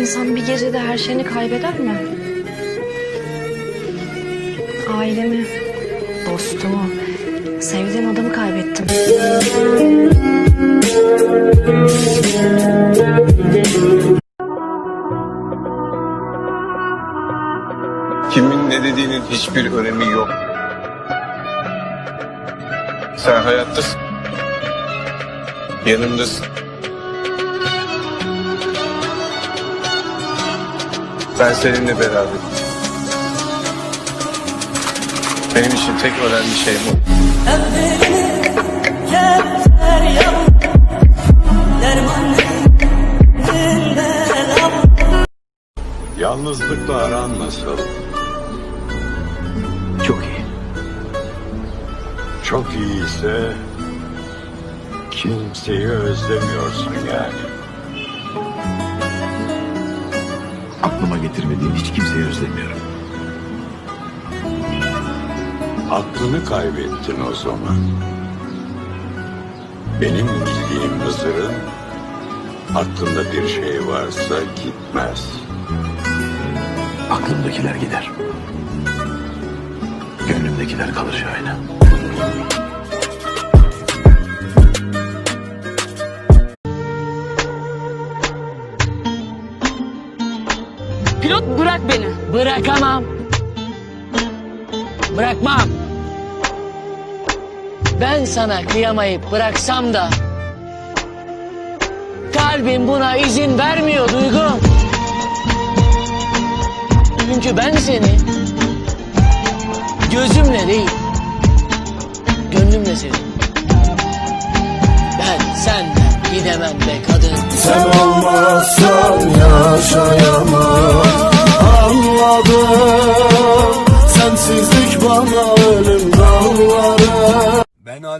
İnsan bir gecede her şeyini kaybeder mi? Ailemi, dostumu, sevdiğim adamı kaybettim. Kimin ne dediğinin hiçbir önemi yok. Sen hayattasın. Yanımdasın. Ben seninle beraberim. Benim için tek önemli şey bu. Yalnızlıkla aran nasıl? Çok iyi. Çok iyiyse kimseyi özlemiyorsun yani. Getirmediğim hiç kimseyi özlemiyorum. Aklını kaybettin o zaman. Benim bildiğim Hızır'ın aklında bir şey varsa gitmez. Aklımdakiler gider. Gönlümdekiler kalır Şahin'e. Bırakamam. Bırakmam. Ben sana kıyamayıp bıraksam da kalbim buna izin vermiyor duygum. Çünkü ben seni gözümle değil gönlümle sevdim. Ben senden gidemem be kadın. Sen olmazsan yaşayamam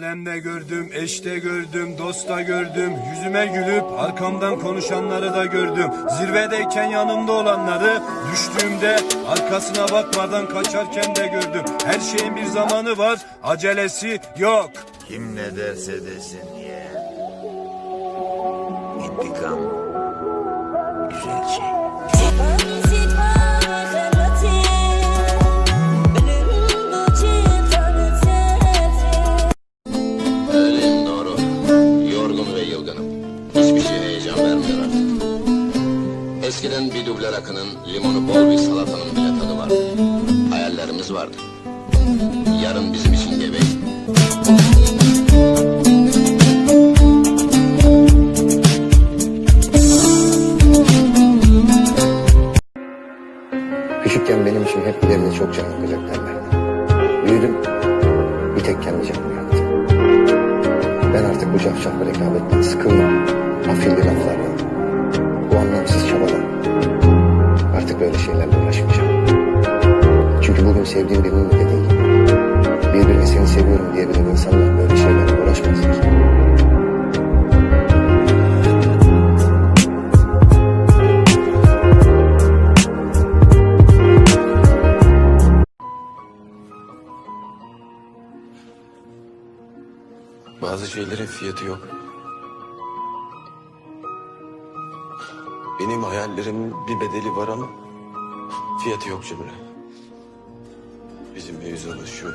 alemde gördüm, eşte gördüm, dosta gördüm. Yüzüme gülüp arkamdan konuşanları da gördüm. Zirvedeyken yanımda olanları, düştüğümde arkasına bakmadan kaçarken de gördüm. Her şeyin bir zamanı var, acelesi yok. Kim ne derse desin ye. İntikam Eskiden bir duble rakının, limonu bol bir salatanın bile tadı vardı. Hayallerimiz vardı. Yarın bizim için gebeyiz. Küçükken benim için hep ileride çok can yakacak derlerdi. Büyüdüm, bir tek kendi canımı yaktım. Ben artık bu cafcaflı rekabetten sıkıldım. Afilli laflardan, bu anlamsız çabadan. Artık böyle şeylerle uğraşmayacağım. Çünkü bugün sevdiğim birinin dediği gibi, birbirine seni seviyorum diyebilen insanlar böyle şeylerle uğraşmazlar. Bazı şeylerin fiyatı yok. Benim hayallerimin bir bedeli var ama fiyatı yok Cemre. Bizim mevzumuz şu.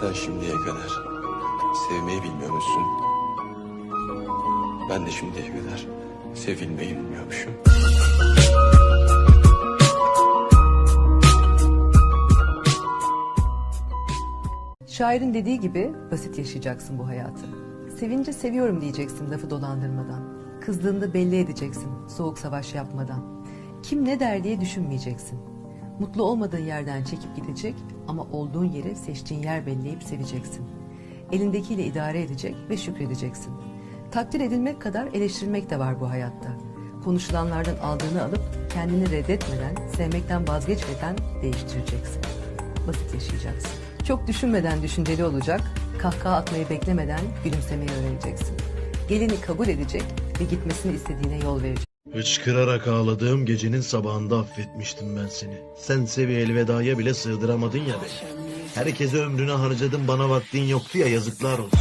Sen şimdiye kadar sevmeyi bilmiyor musun? Ben de şimdiye kadar sevilmeyi bilmiyormuşum. Şairin dediği gibi basit yaşayacaksın bu hayatı. Sevince seviyorum diyeceksin lafı dolandırmadan. Kızdığında belli edeceksin soğuk savaş yapmadan. Kim ne der diye düşünmeyeceksin. Mutlu olmadığın yerden çekip gidecek ama olduğun yeri seçtiğin yer belleyip seveceksin. Elindekiyle idare edecek ve şükredeceksin. Takdir edilmek kadar eleştirilmek de var bu hayatta. Konuşulanlardan aldığını alıp kendini reddetmeden, sevmekten vazgeçmeden değiştireceksin. Basit yaşayacaksın. Çok düşünmeden düşünceli olacak, kahkaha atmayı beklemeden gülümsemeyi öğreneceksin. Gelini kabul edecek ve gitmesini istediğine yol verecek. Hıçkırarak ağladığım gecenin sabahında affetmiştim ben seni. Sen sevi elvedaya bile sığdıramadın ya beni. Herkese ömrünü harcadın bana vaktin yoktu ya yazıklar olsun.